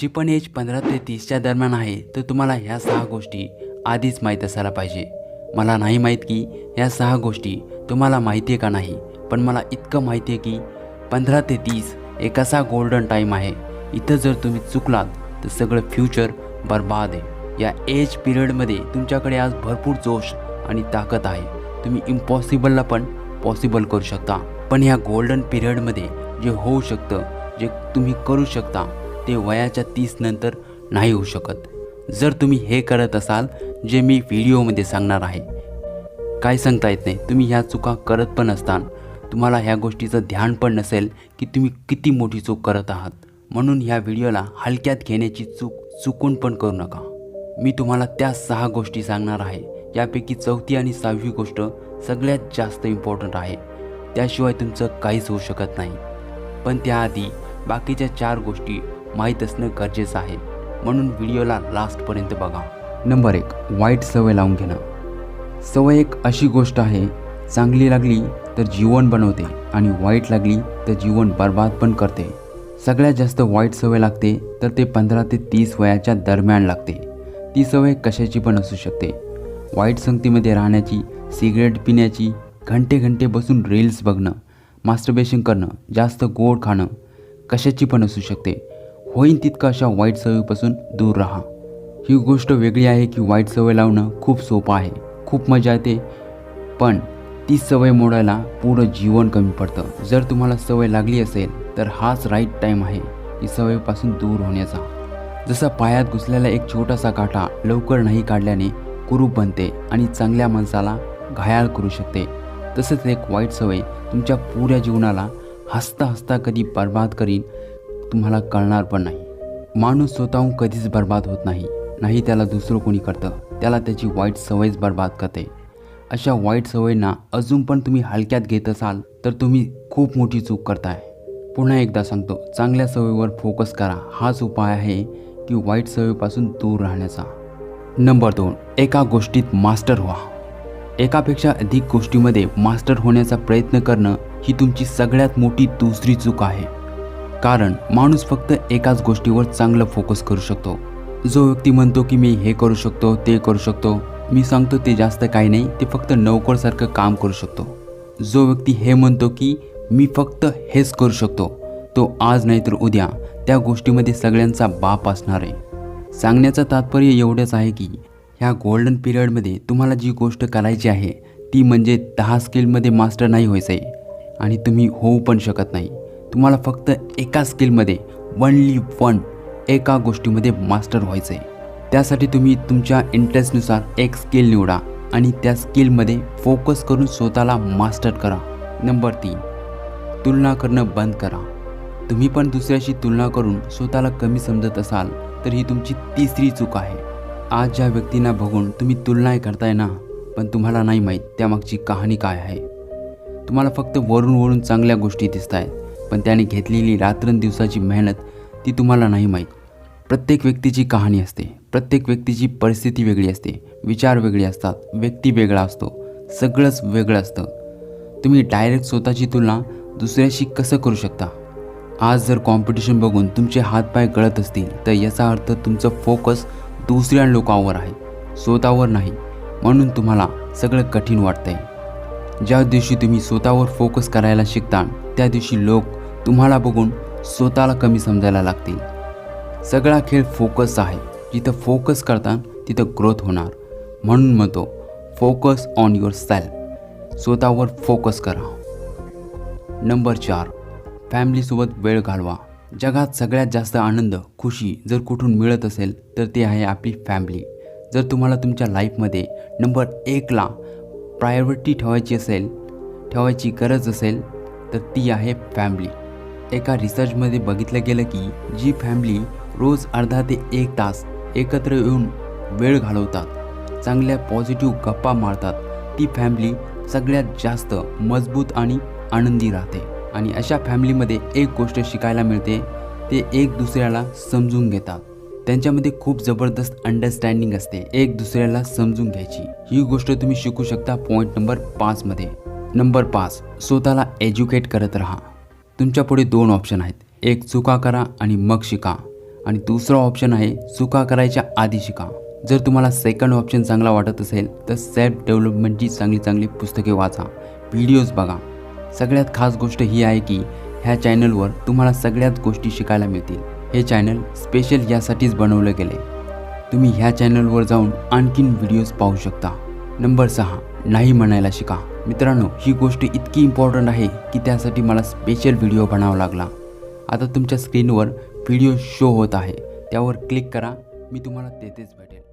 माझी पण एज पंधरा ते तीसच्या दरम्यान आहे तर तुम्हाला ह्या सहा गोष्टी आधीच माहीत असायला पाहिजे. मला नाही माहीत की ह्या सहा गोष्टी तुम्हाला माहिती आहे का नाही पण मला इतकं माहिती आहे की पंधरा ते तीस एक असा गोल्डन टाईम आहे. इथं जर तुम्ही चुकलात तर सगळं फ्युचर बर्बाद आहे. या एज पिरियडमध्ये तुमच्याकडे आज भरपूर जोश आणि ताकद आहे. तुम्ही इम्पॉसिबलला पण पॉसिबल करू शकता. पण ह्या गोल्डन पिरियडमध्ये जे होऊ शकतं जे तुम्ही करू शकता ते वयाच्या तीस नंतर नाही होऊ शकत. जर तुम्ही हे करत असाल जे मी व्हिडिओमध्ये सांगणार आहे. काय सांगता येत नाही? तुम्ही ह्या चुका करत पण असताना. तुम्हाला ह्या गोष्टीचं ध्यान पण नसेल की तुम्ही किती मोठी चूक करत आहात. म्हणून ह्या व्हिडिओला हलक्यात घेण्याची चूक चुकून पण करू नका. मी तुम्हाला त्या सहा गोष्टी सांगणार आहे. यापैकी चौथी आणि सहावी गोष्ट सगळ्यात जास्त इम्पॉर्टंट आहे. त्याशिवाय तुमचं काहीच होऊ शकत नाही. पण त्याआधी बाकीच्या चार गोष्टी माहीत असणं गरजेचं आहे. म्हणून व्हिडिओला लास्टपर्यंत बघा. नंबर एक वाईट सवय लावून घेणं. सवय एक अशी गोष्ट आहे चांगली लागली तर जीवन बनवते आणि वाईट लागली तर जीवन बर्बाद पण करते. सगळ्यात जास्त वाईट सवय लागते तर ते पंधरा ते तीस वयाच्या दरम्यान लागते. ती सवय कशाची पण असू शकते. वाईट संगतीमध्ये राहण्याची सिगरेट पिण्याची घंटे घंटे बसून रील्स बघणं मास्टरबेशन करणं जास्त गोड खाणं कशाची पण असू शकते. होईन तितकं अशा वाईट सवयीपासून दूर राहा. ही गोष्ट वेगळी आहे की वाईट सवय लावणं खूप सोपं आहे खूप मजा येते पण ती सवय मोडायला पूर्ण जीवन कमी पडतं. जर तुम्हाला सवय लागली असेल तर हाच राईट टाईम आहे ही सवयीपासून दूर होण्याचा. जसा पायात घुसलेला एक छोटासा काटा लवकर नाही काढल्याने कुरूप बनते आणि चांगल्या माणसाला घायाळ करू शकते तसंच एक वाईट सवय तुमच्या पुऱ्या जीवनाला हसता हसता कधी बर्बाद करीन तुम्हाला कळणार पण नाही. माणूस स्वतःहून कधीच बर्बाद होत नाही नाही त्याला दुसरं कोणी करतं. त्याला त्याची वाईट सवयच बर्बाद करते. अशा वाईट सवयींना अजून पण तुम्ही हलक्यात घेत असाल तर तुम्ही खूप मोठी चूक करताय. पुन्हा एकदा सांगतो चांगल्या सवयीवर फोकस करा. हाच उपाय आहे की वाईट सवयीपासून दूर राहण्याचा. नंबर दोन एका गोष्टीत मास्टर व्हा. एकापेक्षा अधिक गोष्टीमध्ये मास्टर होण्याचा प्रयत्न करणं ही तुमची सगळ्यात मोठी दुसरी चूक आहे. कारण माणूस फक्त एकाच गोष्टीवर चांगलं फोकस करू शकतो. जो व्यक्ती म्हणतो की मी हे करू शकतो ते करू शकतो मी सांगतो ते जास्त काही नाही ते फक्त नोकरसारखं काम करू शकतो. जो व्यक्ती हे म्हणतो की मी फक्त हेच करू शकतो तो आज नाही तर उद्या त्या गोष्टीमध्ये सगळ्यांचा बाप असणार आहे. सांगण्याचं तात्पर्य एवढंच आहे की ह्या गोल्डन पिरियडमध्ये तुम्हाला जी गोष्ट करायची आहे ती म्हणजे दहा स्किलमध्ये मास्टर नाही व्हायचं आहे आणि तुम्ही होऊ पण शकत नाही. तुम्हाला फक्त एका स्किलमध्ये वनली वन एका गोष्टीमध्ये मास्टर व्हायचं आहे त्यासाठी तुम्ही तुमच्या इंटरेस्टनुसार एक स्किल निवडा आणि त्या स्किलमध्ये फोकस करून स्वतःला मास्टर करा. नंबर तीन तुलना करणं बंद करा. तुम्ही पण दुसऱ्याशी तुलना करून स्वतःला कमी समजत असाल तर ही तुमची तिसरी चूक आहे. आज ज्या व्यक्तींना बघून तुम्ही तुलना करताय ना पण तुम्हाला नाही माहीत त्यामागची कहाणी काय आहे. तुम्हाला फक्त वरून वरून चांगल्या गोष्टी दिसत आहेत पण त्याने घेतलेली रात्रंदिवसाची मेहनत ती तुम्हाला नाही माहीत. प्रत्येक व्यक्तीची कहाणी असते. प्रत्येक व्यक्तीची परिस्थिती वेगळी असते. विचार वेगळे असतात. व्यक्ती वेगळा असतो. सगळंच वेगळं असतं. तुम्ही डायरेक्ट स्वतःची तुलना दुसऱ्याशी कसं करू शकता? आज जर कॉम्पिटिशन बघून तुमचे हातपाय गळत असतील तर याचा अर्थ तुमचं फोकस दुसऱ्या लोकांवर आहे. स्वतःवर नाही. म्हणून तुम्हाला सगळं कठीण वाटतंय. ज्या दिवशी तुम्ही स्वतःवर फोकस करायला शिकता त्या दिवशी लोक तुम्हाला बघून स्वतःला कमी समजायला लागतील. सगळा खेळ फोकस आहे. जिथं फोकस करता तिथं ग्रोथ होणार. म्हणून म्हणतो फोकस ऑन युअर सेल्फ स्वतःवर फोकस करा. नंबर चार. फॅमिलीसोबत वेळ घालवा. जगात सगळ्यात जास्त आनंद खुशी जर कुठून मिळत असेल तर ते आहे आपली फॅमिली जर तुम्हाला तुमच्या लाईफमध्ये नंबर एकला प्रायोरिटी ठेवायची असेल ठेवायची गरज असेल तर ती आहे फॅमिली एका रिसर्चमध्ये बघितलं गेलं की जी फॅमिली रोज अर्धा ते एक तास एकत्र येऊन वेळ घालवतात चांगल्या पॉझिटिव्ह गप्पा मारतात ती फॅमिली सगळ्यात जास्त मजबूत आणि आनंदी राहते. आणि अशा फॅमिलीमध्ये एक गोष्ट शिकायला मिळते ते एक दुसऱ्याला समजून घेतात. त्यांच्यामध्ये खूप जबरदस्त अंडरस्टँडिंग असते एक दुसऱ्याला समजून घ्यायची. ही गोष्ट तुम्ही शिकू शकता पॉईंट नंबर पाचमध्ये नंबर पाच स्वतःला एज्युकेट करत राहा. तुमच्यापुढे दोन ऑप्शन आहेत. एक चुका करा आणि मग शिका. आणि दुसरा ऑप्शन आहे चुका करायच्या आधी शिका. जर तुम्हाला सेकंड ऑप्शन चांगला वाटत असेल तर सेल्फ डेव्हलपमेंटची चांगली चांगली पुस्तके वाचा. व्हिडिओज बघा. सगळ्यात खास गोष्ट ही आहे की ह्या चॅनलवर तुम्हाला सगळ्याच गोष्टी शिकायला मिळतील. हे चॅनल स्पेशल यासाठीच बनवलं गेले तुम्ही ह्या चॅनलवर जाऊन आणखीन व्हिडिओज पाहू शकता. नंबर सहा. नाही म्हणायला शिका. मित्रांनो ही गोष्ट इतकी इम्पॉर्टंट आहे की त्यासाठी मला स्पेशल व्हिडिओ बनावा लागला. आता तुमच्या स्क्रीनवर व्हिडिओ शो होत आहे. त्यावर क्लिक करा. मी तुम्हाला तेथेच भेटेल